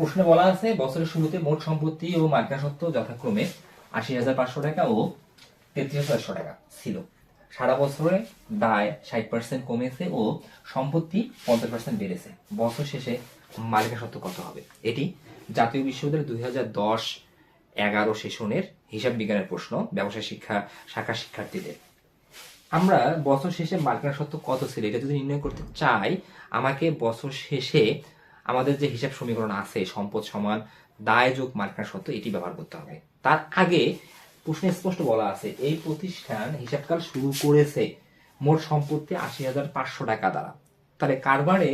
প্রশ্নে বলা আছে, বছরের শুরুতে মোট সম্পত্তি ও মালিকানা সত্ত্ব যথাক্রমে আশি হাজার পাঁচশো টাকা ও তেত্রিশ হাজার টাকা ছিল। সারা বছরে দায় ষাট পার্সেন্ট কমেছে ও সম্পত্তি পঞ্চাশ পার্সেন্ট বেড়েছে। বছর শেষে মালিকানা সত্ত্ব কত হবে? এটি জাতীয় বিশ্ববিদ্যালয় দুই হাজার দশ এগারো সেশনের হিসাব বিজ্ঞানের প্রশ্ন, ব্যবসায় শিক্ষা, শাখা শিক্ষার্থীদের। আমরা বছর শেষে মালিকানা সত্ত্ব কত ছিল? এটা যদি নির্ণয় করতে চাই, আমাকে বছর শেষে আমাদের যে হিসাব সমীকরণ আছে, সম্পদ সমান, দায় যোগ মালিকানা সত্ত্ব এটি ব্যবহার করতে হবে। তার আগে প্রশ্নে স্পষ্ট বলা আছে, এই প্রতিষ্ঠান হিসাবকাল শুরু করেছে মোট সম্পত্তি আশি হাজার পাঁচশো টাকা দ্বারা। তাহলে কারবারে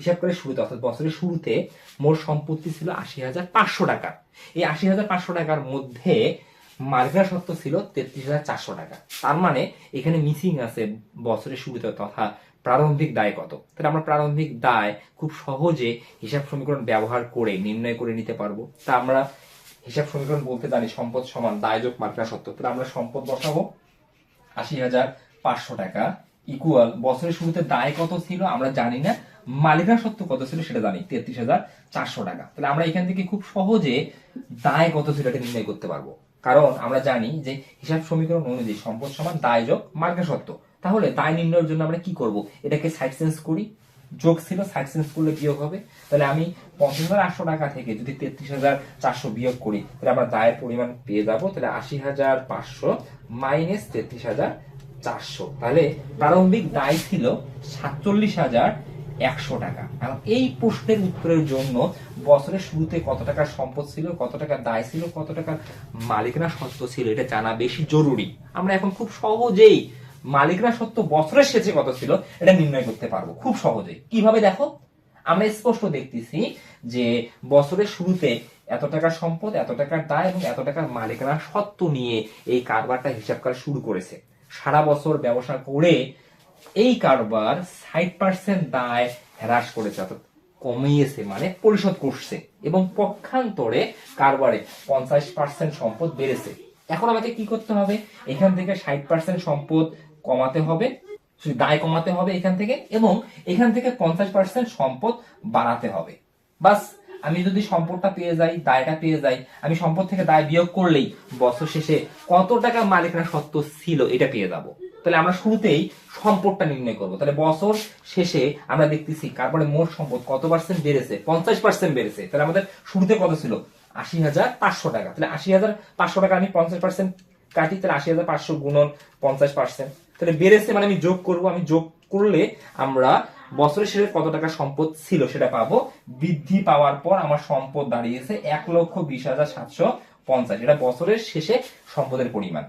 হিসাবকালের শুরুতে, অর্থাৎ বছরের শুরুতে মোট সম্পত্তি ছিল আশি হাজার পাঁচশো টাকা। এই আশি হাজার পাঁচশো টাকার মধ্যে মার্গা সত্ত্ব ছিল তেত্রিশ হাজার চারশো টাকা। তার মানে এখানে মিসিং আছে বছরের শুরুতে তথা প্রারম্ভিক দায় কত? তাহলে আমরা প্রারম্ভিক দায় খুব সহজে হিসাব সমীকরণ ব্যবহার করে নির্ণয় করে নিতে পারব। তা আমরা হিসাব সমীকরণ বলতে জানি সম্পদ সমান দায় যোগ মার্গা সত্ত্ব তাহলে আমরা সম্পদ বসাবো। আশি হাজার পাঁচশো টাকা ইকুয়াল বছরের শুরুতে দায় কত ছিল আমরা জানি না। মালিকানা সত্ত্ব কত ছিল সেটা জানি। তেত্রিশ হাজার চারশো টাকা। তাহলে আমরা এখান থেকে খুব সহজে দায় কত ছিল এটা নির্ণয় করতে পারব। কারণ আমরা জানি যে হিসাব সমীকরণ অনুযায়ী সম্পদ সমান দায় যোগ মার্গা সত্ত্ব তাহলে দায় নির্ণয়ের জন্য আমরা কি করব? এটাকে সাইড সেন্স করি। যোগ ছিল সাইড সেন্স করলে বিয়োগ হবে। তাহলে আমি পঞ্চাশ হাজার আটশো টাকা থেকে যদি তেত্রিশ হাজার চারশো বিয়োগ করি, তাহলে আমরা দায়ের পরিমাণ পেয়ে যাব। তাহলে আশি হাজার পাঁচশো মাইনাস তেত্রিশ হাজার চারশো। তাহলে প্রারম্ভিক দায় ছিল সাতচল্লিশ হাজার একশো টাকা। এখন এই প্রশ্নের উত্তরের জন্য বছরের শুরুতে কত টাকার সম্পদ ছিল, কত টাকার দায় ছিল, কত টাকার মালিকানা সত্ত্ব ছিল, এটা জানা বেশি জরুরি। আমরা এখন খুব সহজেই মালিকানা সত্ত্ব বছরের শেষে কত ছিল এটা নির্ণয় করতে পারব খুব সহজে কীভাবে দেখো? আমরা স্পষ্ট দেখতেছি যে বছরের শুরুতে এত টাকার সম্পদ, এত টাকার দায় এবং এত টাকার মালিকরা সত্ত্ব নিয়ে এই কারবারটা হিসাবকাল শুরু করেছে। সারা বছর ব্যবসা করে এই কারবার ষাট পার্সেন্ট দায় হ্রাস করেছে কমিয়েছে মানে পরিশোধ করছে এবং পক্ষান্তরে কারবারে পঞ্চাশ পার্সেন্ট সম্পদ বেড়েছে। এখন আমাকে কি করতে হবে? এখান থেকে ষাট পার্সেন্ট সম্পদ কমাতে হবে দায় কমাতে হবে এখান থেকে এবং এখান থেকে পঞ্চাশ পার্সেন্ট সম্পদ বাড়াতে হবে। বাস, আমি যদি সম্পদটা পেয়ে যাই, দায়টা পেয়ে যাই, আমি সম্পদ থেকে দায় বিয়োগ করলেই বছর শেষে কত টাকা মালিকরা সত্ত্ব ছিল এটা পেয়ে যাব। তাহলে আমরা শুরুতেই সম্পদটা নির্ণয় করব। তাহলে বছর শেষে আমরা দেখতেছি কারপরে মোট সম্পদ কত পার্সেন্ট বেড়েছে? পঞ্চাশ পার্সেন্ট বেড়েছে। তাহলে আমাদের শুরুতে কত ছিল? আশি হাজার পাঁচশো টাকা। তাহলে আশি হাজার পাঁচশো টাকা আমি পঞ্চাশ পার্সেন্ট কাটি, তাহলে আশি হাজার পাঁচশো গুণন পঞ্চাশ পার্সেন্ট তাহলে বেড়েছে মানে আমি যোগ করব। আমি যোগ করলে আমরা বছরের শেষে কত টাকা সম্পদ ছিল সেটা পাবো? বৃদ্ধি পাওয়ার পর আমার সম্পদ দাঁড়িয়েছে এক লক্ষ বিশ হাজার সাতশো পঞ্চাশ। এটা বছরের শেষে সম্পদের পরিমাণ।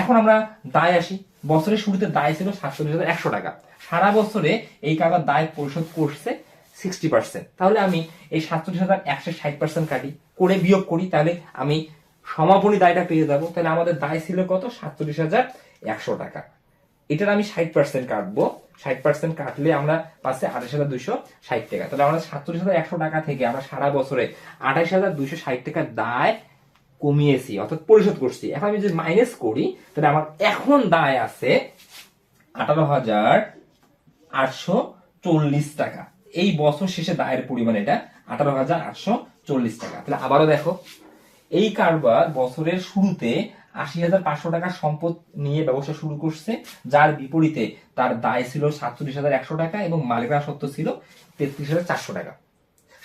এখন আমরা দায় আসি। বছরের শুরুতে দায় ছিল সাতচল্লিশ হাজার একশো টাকা। সারা বছরে এই কারবার দায় পরিশোধ করছে সিক্সটি পার্সেন্ট তাহলে আমি এই সাতচল্লিশ হাজার একশো ষাট পার্সেন্ট কাটি, করে বিয়োগ করি, তাহলে আমি সমাপনী দায়টা পেয়ে যাব। তাহলে আমাদের দায় ছিল কত? সাতচল্লিশ হাজার একশো টাকা। এটার আমি ষাট পার্সেন্ট কাটবো। ষাট পার্সেন্ট কাটলে আমরা পাচ্ছে আঠাশ হাজার দুইশো ষাট টাকা। তাহলে আমরা সাতচল্লিশ হাজার একশো টাকা থেকে আমরা সারা বছরে আঠাশ হাজার দুইশো ষাট টাকার দায় কমিয়েছি, অর্থাৎ পরিশোধ করছি। এখন আমি যদি মাইনাস করি, তাহলে আমার এখন দায় আছে আঠারো হাজার আটশো চল্লিশ টাকা। এই বছর শেষে দায়ের পরিমাণ এটা আঠারো হাজার আটশো চল্লিশ টাকা। তাহলে আবারও দেখো, এই কারবার বছরের শুরুতে আশি হাজার পাঁচশো টাকার সম্পদ নিয়ে ব্যবসা শুরু করছে, যার বিপরীতে তার দায় ছিল সাতচল্লিশ হাজার একশো টাকা এবং মালিকানা সত্ত্ব ছিল তেত্রিশ হাজার চারশো টাকা।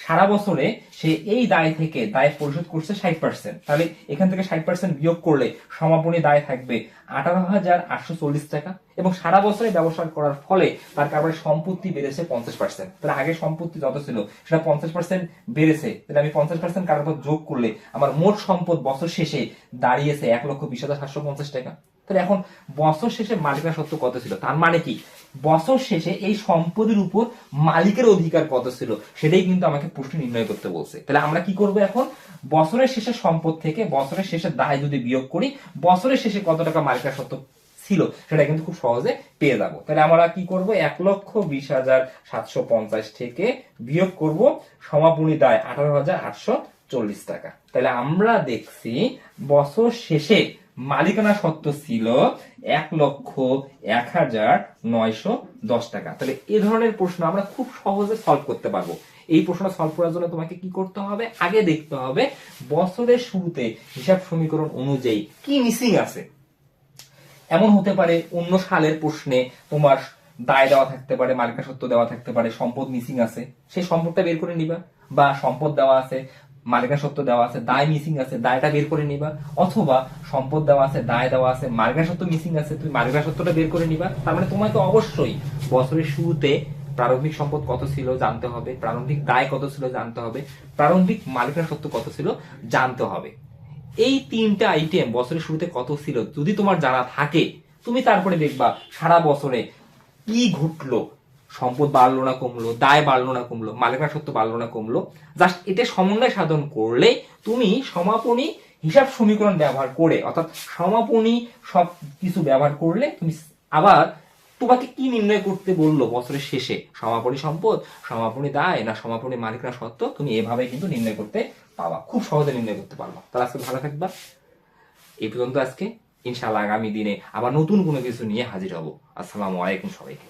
সারা বছরে সে এই দায় থেকে দায় পরিশোধ করছে ষাট পার্সেন্ট তাহলে এখান থেকে ষাট পার্সেন্ট বিয়োগ করলে সমাপনী দায় থাকবে আঠারো হাজার আটশো চল্লিশ টাকা এবং সারা বছরে ব্যবসা করার ফলে তার কারবারে সম্পত্তি বেড়েছে পঞ্চাশ পার্সেন্ট তাহলে আগে সম্পত্তি যত ছিল সেটা পঞ্চাশ পার্সেন্ট বেড়েছে। তাহলে আমি পঞ্চাশ পার্সেন্ট কারবার যোগ করলে আমার মোট সম্পদ বছর শেষে দাঁড়িয়েছে এক লক্ষ বিশ হাজার সাতশো পঞ্চাশ টাকা। তাহলে এখন বছর শেষে মালিকানা সত্ত্ব কত ছিল? তার মানে কি? বছর শেষে এই সম্পদের উপর মালিকের অধিকার কত ছিল? সেটাই কিন্তু আমাকে প্রশ্ন নির্ণয় করতে বলছে। তাহলে আমরা কি করব এখন? বছরের শেষে সম্পদ থেকে বছরের শেষে দায় যদি বিয়োগ করি, বছরের শেষে কত টাকা মালিকানা সত্ত্ব ছিল, সেটা কিন্তু খুব সহজে পেয়ে যাব। তাহলে আমরা কি করব? এক লক্ষ বিশ হাজার সাতশো পঞ্চাশ থেকে বিয়োগ করব। সমাপনী দায় আঠারো হাজার আটশো চল্লিশ টাকা। তাহলে আমরা দেখছি বছর শেষে মালিকানা সত্ত্ব ছিল এক লক্ষ এক হাজার নয়শো দশ টাকা। তাহলে এ ধরনের প্রশ্ন আমরা খুব সহজে সলভ করতে পারব। এই প্রশ্ন সলভ করার জন্য তোমাকে কি করতে হবে? আগে দেখতে হবে বছরের শুরুতে হিসাব সমীকরণ অনুযায়ী কি মিসিং আছে। এমন হতে পারে অন্য সালের প্রশ্নে তোমার দায় দেওয়া থাকতে পারে মালিকা সত্য দেওয়া থাকতে পারে, সম্পদ মিসিং আছে। সেই সম্পদটা বের করে নিবা বা সম্পদ দেওয়া আছে মালিকা সত্য দেওয়া আছে, দায় মিসিং আছে, দায়টা বের করে নিবা, অথবা সম্পদ দেওয়া আছে, দায় দেওয়া আছে মালিকা সত্য মিসিং আছে, তুমি মালিকা সত্যটা বের করে নিবা, তার মানে তোমাকে অবশ্যই বছরের শুরুতে প্রারম্ভিক সম্পদ কত ছিল জানতে হবে, প্রারম্ভিক দায় কত ছিল জানতে হবে, প্রারম্ভিক মালিকা সত্য কত ছিল জানতে হবে। এই তিনটা আইটেম বছরের শুরুতে কত ছিল, যদি তোমার জানা থাকে, তুমি তারপরে দেখবা সারা বছরে কি ঘটলো সম্পদ বাড়লো না, কমলো, দায় বাড়লো না, কমলো, মালিকানা সত্য বাড়লো না, কমলো। জাস্ট এটা সমন্বয় সাধন করলে তুমি সমাপনী হিসাব সমীকরণ ব্যবহার করে, অর্থাৎ সমাপনী সব কিছু ব্যবহার করলে তুমি আবার তোমাকে কি নির্ণয় করতে বলল বছরের শেষে? সমাপনী সম্পদ, সমাপনী দায় না সমাপনী মালিকরা সত্ত্ব তুমি এভাবে কিন্তু নির্ণয় করতে পাবা খুব সহজে নির্ণয় করতে পারবা। তাহলে আজকে ভালো থাকবা। এই পর্যন্ত আজকে। ইনশাআল্লাহ আগামী দিনে আবার নতুন কোনো কিছু নিয়ে হাজির হব। আসসালামু আলাইকুম সবাইকে।